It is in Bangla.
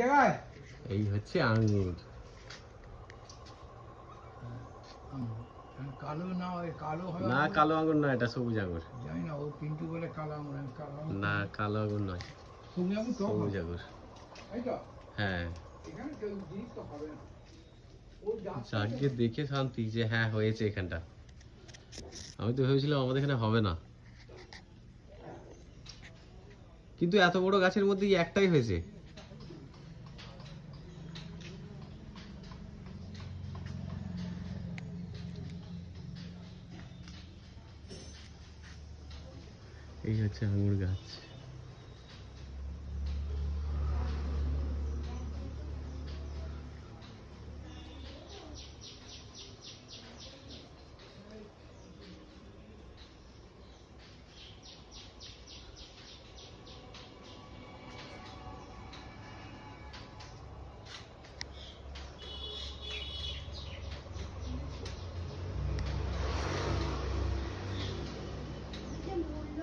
জায়গায়? এই হচ্ছে আঙুর কালো না কালো না কালো আঙুর নয় এটা সবুজ আঙুর জানি না ও পিন্টু বলে কালো আঙুর কালো না কালো আঙুর নয়। সবুজ আঙুর টক সবুজ আঙুর হ্যাঁ। যাকে দেখে শান্তি যে হ্যাঁ হয়েছে এখানটা। আমি তো ভেবেছিলাম আমাদের এখানে হবে না। কিন্তু এত বড় গাছের মধ্যে একটাই হয়েছে। এই হচ্ছে আঙুর গাছ।